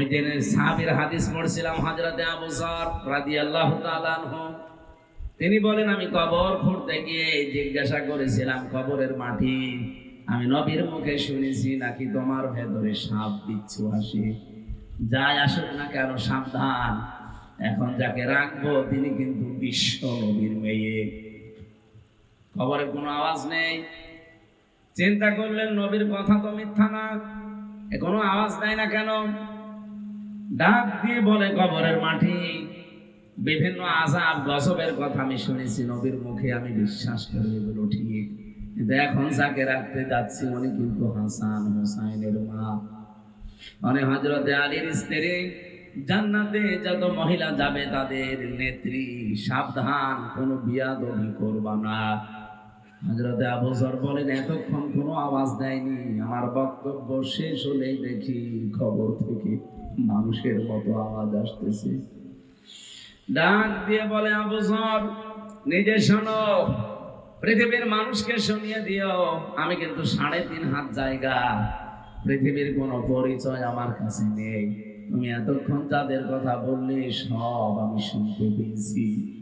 আমি জেনে সাহাবীর হাদিস পড়ছিলাম হযরতে আবু যর রাদিয়াল্লাহু তাআলা আনহু। তিনি বলেন, আমি কবর খুঁড়তে গিয়ে জিজ্ঞাসা করেছিলাম, কবরের মাটি আমি নবীর মুখে শুনেছি নাকি তোমার ভেতরে সাপ দিচ্ছু আসে? যাই আসুক না কেন, সাবধান। এখন যাকে রাখব, তিনি কিন্তু বিশ্ব নবীর মেয়ে। খবরে কোনো আওয়াজ নেই। চিন্তা করলেন, নবীর কথা তো মিথ্যা না। কোনো আওয়াজ নাই না কেন? ডাক দিয়ে বলে কবরের মাটি। বিভিন্ন আজাব গজবের কথা আমি শুনেছি, নবীর মুখে আমি বিশ্বাস করি এগুলো ঠিক। কিন্তু এখন যাকে রাখতে যাচ্ছি, উনি কিন্তু হাসান হোসাইনের মা। মানে হজরতে আলীর স্ত্রী, জান্নাতে যত মহিলা যাবে তাদের নেত্রী, সাবধান, কোনো বিয়াদবি করবা না। হজরতে আবসর বলেন, এতক্ষণ কোনো আওয়াজ দেয়নি। আমার বক্তব্য শেষ হলেই দেখি খবর থেকে মানুষের মতো আওয়াজ আসতেছে। ডাক দিয়ে বলে আবসর নিজে শোনো। পৃথিবীর মানুষকে শুনিয়ে দিও। আমি কিন্তু সাড়ে তিন হাত জায়গা। পৃথিবীর কোনো পরিচয় আমার কাছে নেই। তুমি এতক্ষণ যাদের কথা বললে সব আমি শুনতে পেয়েছি।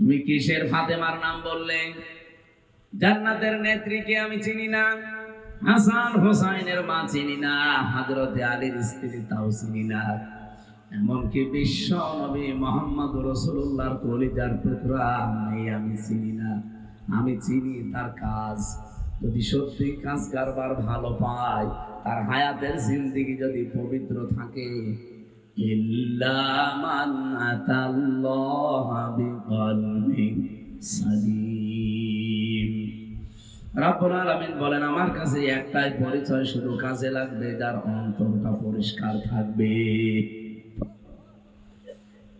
তুমি কিসের ফাতেমার নাম বললে? জান্নাতের নেত্রীকে আমি চিনি না, হাসান হোসাইনের মা চিনি না, হাজরতে আলীর স্ত্রী তাও চিনি না। এমনকি বিশ্ব নবী মোহাম্মদ রসুল্লাহর কলিজার টুকরা নেই আমি চিনি না। আমি চিনি তার কাজ। যদি সত্যি কাজ কারবার ভালো পায়, তার হায়াতের জিন্দিগি যদি পবিত্র থাকে বলেন, আমার কাছে একটাই পরিচয়, শুধু কাজে লাগবে, যার অন্তরটা পরিষ্কার থাকবে।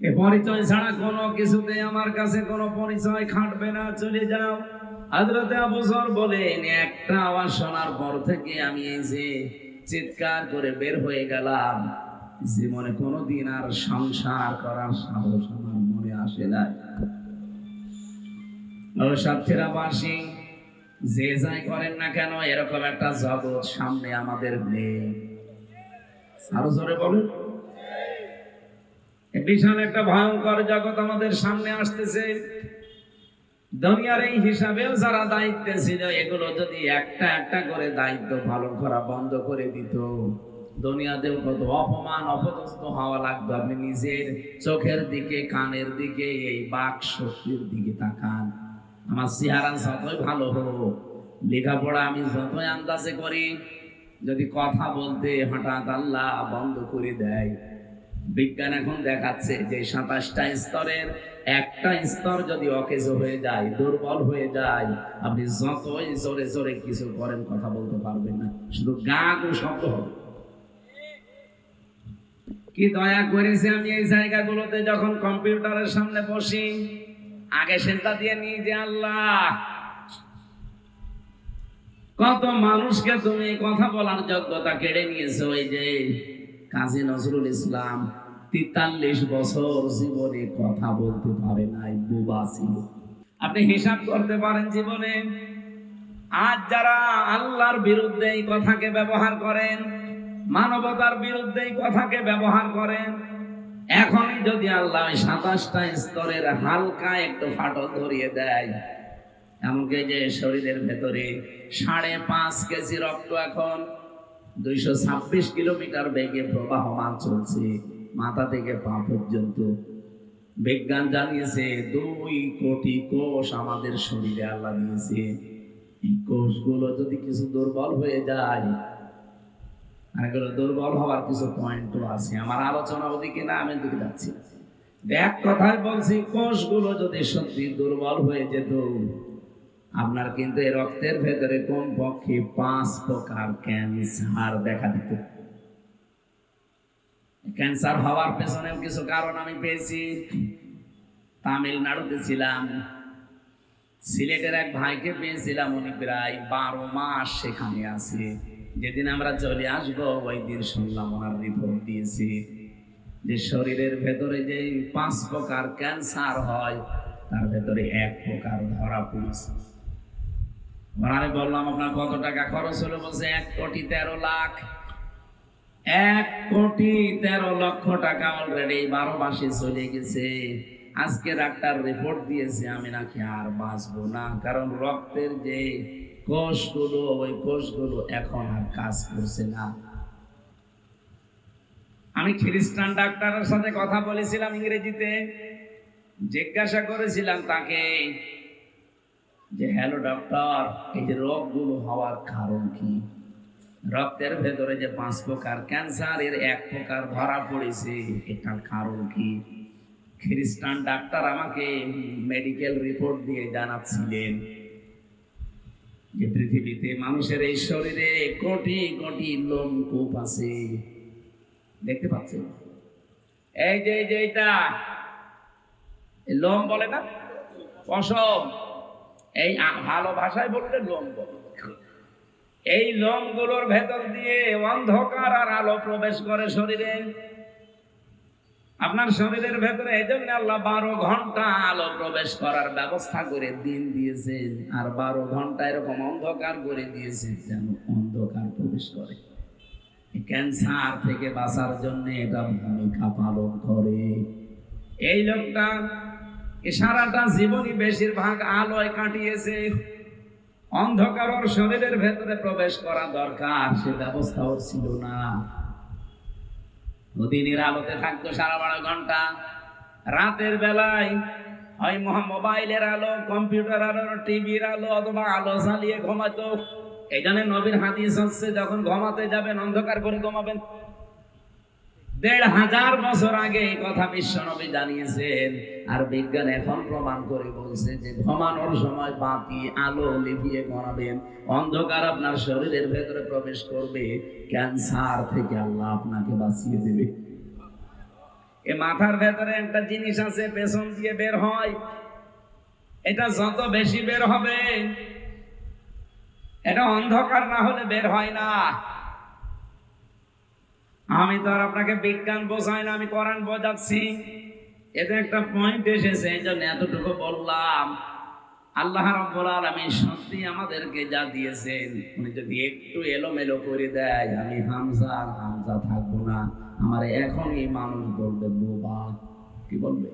এ পরিচয় ছাড়া কোনো কিছুতে আমার কাছে কোনো পরিচয় খাটবে না, চলে যাও। হাজরতে আবুসর বলেন, একটা আওয়াজ শোনার পর থেকে আমি যে চিৎকার করে বের হয়ে গেলাম। জীবনে কোনোদিন আর সংসার করার সাহস আমার মনে আসে না। বাসী, যে যাই করেন না কেন, এরকম একটা জগৎ সামনে আমাদের আরও জোরে বলুন। বিশাল একটা ভয়ঙ্কর জগৎ আমাদের সামনে আসতেছে। দুনিয়ার এই হিসাবেও যারা দায়িত্বে ছিল, এগুলো যদি একটা একটা করে দায়িত্ব পালন করা বন্ধ করে দিত দুনিয়াতেও কত অপমান, অপদস্থ হওয়া লাগতো আপনি নিজের চোখের দিকে, কানের দিকে, এই বাক শক্তির দিকে তাকান। আমার চেহারা যতই ভালো হোক, লেখাপড়া আমি যতই আন্দাজে করি, যদি কথা বলতে হঠাৎ আল্লাহ বন্ধ করে দেয়। বিজ্ঞান এখন দেখাচ্ছে যে সাতাশটা স্তরের একটা স্তর যদি অকেজ হয়ে যায়, দুর্বল হয়ে যায়, আপনি যতই জোরে জোরে কিছু করেন, কথা বলতে পারবেন না। শুধু গা গো শব্দ হবে। কি দয়া করেছে আমি এই জায়গাগুলোতে যখন কম্পিউটারের সামনে বসি, আগে সেটা দিয়ে নিয়ে যে আল্লাহ, কত মানুষকে তুমি কথা বলার যোগ্যতা কেড়ে নিয়েছো ওই যে কাজী নজরুল ইসলাম তেতাল্লিশ বছর জীবনে কথা বলতে পারে নাই, বুবা ছিল। আপনি হিসাব করতে পারেন জীবনে। আজ যারা আল্লাহর বিরুদ্ধে এই কথাকে ব্যবহার করেন মানবতার বিরুদ্ধে এই কথাকে ব্যবহার করেন। এখনই যদি আল্লাহ সাতাশটা স্তরের হালকা একটু ফাটল ধরিয়ে দেয়, এমনকি যে শরীরের ভেতরে সাড়ে পাঁচ কেজি রক্ত এখন, দুইশো ছাব্বিশ কিলোমিটার বেগে প্রবাহমান চলছে, মাথা থেকে পা পর্যন্ত। বিজ্ঞান জানিয়েছে, দুই কোটি কোষ আমাদের শরীরে আল্লাহ দিয়েছে। এই কোষগুলো যদি কিছু দুর্বল হয়ে যায় দুর্বল হওয়ার কিছু আছে, আমার আলোচনা ওদিকে না আমি দিকে যাচ্ছি। এক কথায় বলছি, কোষগুলো যদি সত্যি দুর্বল হয়ে যেত, আপনার কিন্তু এই রক্তের ভেতরে কোন পক্ষে পাঁচ প্রকার ক্যান্সার দেখা দিত। ক্যান্সার হওয়ার পেছনে কিছু কারণ আমি পেয়েছি। তামিলনাড়ুতে ছিলাম, সিলেটের এক ভাইকে পেয়েছিলাম, উনি প্রায় বারো মাস সেখানে আছে। যেদিন আমরা চলে আসব, ওই দিন শুনলাম ওনার রিপোর্ট দিয়েছি যে শরীরের ভেতরে যে পাঁচ প্রকার ক্যান্সার হয়, তার ভেতরে এক প্রকার ধরা পড়েছে। ওনারে বললাম, আপনার কত টাকা খরচ হলো? বলছে, এক কোটি তেরো লাখ। এক কোটি তেরো লক্ষ টাকা অলরেডি বারো মাসে চলে গেছে। আজকে ডাক্তার রিপোর্ট দিয়েছে, আমি নাকি আর বাঁচবো না, কারণ রক্তের যে কোষগুলো ওই কোষগুলো এখন আর কাজ করছে না। আমি খ্রিস্টান ডাক্তারের সাথে কথা বলেছিলাম ইংরেজিতে, জিজ্ঞাসা করেছিলাম তাকে যে, হ্যালো ডক্টর এই যে রোগগুলো হওয়ার কারণ কি? রক্তের ভেতরে যে পাঁচ প্রকার ক্যান্সার, এর এক প্রকার ধরা পড়েছে, এটার কারণ কি? খ্রিস্টান ডাক্তার আমাকে মেডিকেল রিপোর্ট দিয়ে জানাচ্ছিলেন। যে পৃথিবীতে মানুষের এই শরীরে কোটি কোটি লোমকূপ আছে। দেখতে পাচ্ছেন এই যে যে এটা লোম বলে না? পশম। এই ভালো ভাষায় বললে লোম বলে। এই লোমগুলোর ভেতর দিয়ে অন্ধকার আর আলো প্রবেশ করে শরীরে। আপনার শরীরের ভেতরে এই জন্য আল্লাহ বারো ঘণ্টা আলো প্রবেশ করার ব্যবস্থা করে দিন দিয়েছেন আর বারো ঘণ্টা এরকম অন্ধকার করে দিয়েছেন যেন অন্ধকার প্রবেশ করে। ক্যান্সার থেকে বাঁচার জন্য এটা ভূমিকা পালন করে। এই লোকটা সারাটা জীবনই বেশিরভাগ আলোয় কাটিয়েছে। অন্ধকার ওর শরীরের ভেতরে প্রবেশ করা দরকার, সে ব্যবস্থাও ছিল না। ও দিনের আলোতে থাকতো সারা বারো ঘণ্টা। রাতের বেলায় হয় মোবাইলের আলো, কম্পিউটার আলো, টিভির আলো অথবা আলো চালিয়ে ঘুমাতো। এই জন্য নবীর হাদিস হচ্ছে, যখন ঘুমাতে যাবেন, অন্ধকার করে ঘুমাবেন। দেড় হাজার বছর আগে এই কথা বিশ্ব নবী জানিয়েছেন। আর বিজ্ঞান এখন প্রমাণ করে বলছে যে ঘুমানোর সময় বাতি, আলো লিপিয়ে ঘুমাবেন। অন্ধকার আপনার শরীরের ভেতরে প্রবেশ করবে। ক্যান্সার থেকে আল্লাহ আপনাকে বাঁচিয়ে দেবে। এ মাথার ভেতরে একটা জিনিস আছে, পেছন দিয়ে বের হয়। এটা যত বেশি বের হবে, এটা অন্ধকার না হলে বের হয় না। আমি তো আর আপনাকে বিজ্ঞান বোঝাই না, আমি কোরআন বোঝাচ্ছি। এতে একটা পয়েন্ট এসেছে, এই জন্য এতটুকু বললাম। আল্লাহ রব্বুল আলামিন সত্যি আমাদেরকে যা দিয়েছেন, উনি যদি একটু এলোমেলো করে দেয়, আমি হামজা আর হামজা থাকব না। আমার এখনই মানুষ বলবে, বোবা। কি বলবে?